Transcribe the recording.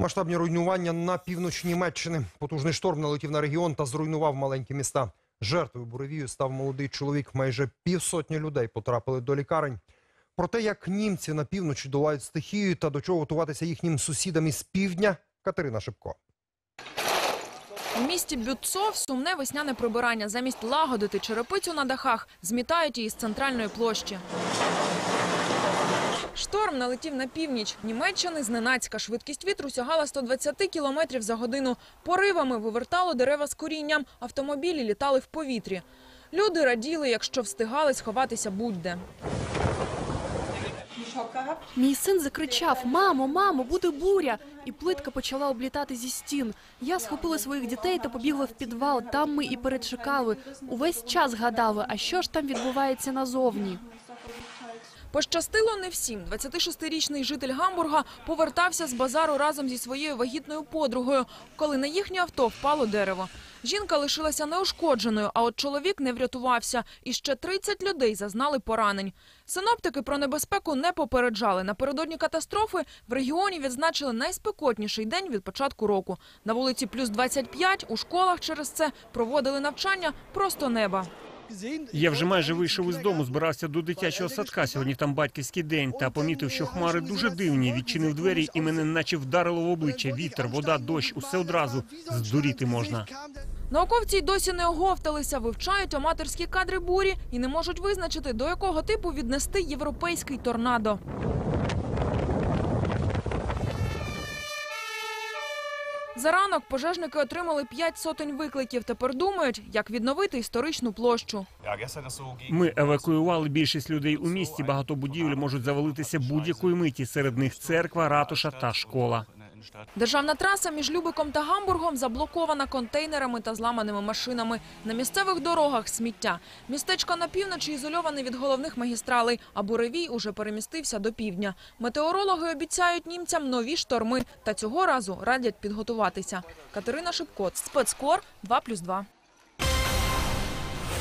Масштабні руйнування на півночі Німеччини. Потужний шторм налетів на регіон та зруйнував маленькі міста. Жертвою буревію став молодий чоловік. Майже півсотні людей потрапили до лікарень. Про те, як німці на півночі долають стихію та до чого готуватися їхнім сусідам із півдня, Катерина Шипко. У місті Бютцов сумне весняне прибирання. Замість лагодити черепицю на дахах, змітають її з центральної площі. Шторм налетів на північ Німеччини зненацька. Швидкість вітру сягала 120 кілометрів за годину. Поривами вивертало дерева з корінням. Автомобілі літали в повітрі. Люди раділи, якщо встигали сховатися будь-де. Мій син закричав: Мамо, мамо, буде буря! І плитка почала облітати зі стін. Я схопила своїх дітей та побігла в підвал. Там ми і перечекали. Увесь час гадали, а що ж там відбувається назовні. Пощастило не всім. 26-річний житель Гамбурга повертався з базару разом зі своєю вагітною подругою, коли на їхнє авто впало дерево. Жінка лишилася неушкодженою, а от чоловік не врятувався. І ще 30 людей зазнали поранень. Синоптики про небезпеку не попереджали. Напередодні катастрофи в регіоні відзначили найспекотніший день від початку року. На вулиці плюс 25, у школах через це проводили навчання просто неба. Я вже майже вийшов із дому, збирався до дитячого садка. Сьогодні там батьківський день. Та помітив, що хмари дуже дивні. Відчинив двері і мене наче вдарило в обличчя. Вітер, вода, дощ, усе одразу здуріти можна. Науковці й досі не оговталися, вивчають аматорські кадри бурі і не можуть визначити, до якого типу віднести європейський торнадо. За ранок пожежники отримали п'ять сотень викликів. Тепер думають, як відновити історичну площу. Ми евакуювали більшість людей у місті. Багато будівель можуть завалитися будь-якої миті. Серед них церква, ратуша та школа. Державна траса між Любиком та Гамбургом заблокована контейнерами та зламаними машинами. На місцевих дорогах сміття. Містечко на півночі ізольоване від головних магістралей, а буревій уже перемістився до півдня. Метеорологи обіцяють німцям нові шторми та цього разу радять підготуватися. Катерина Шипко, спецкор 2+,2.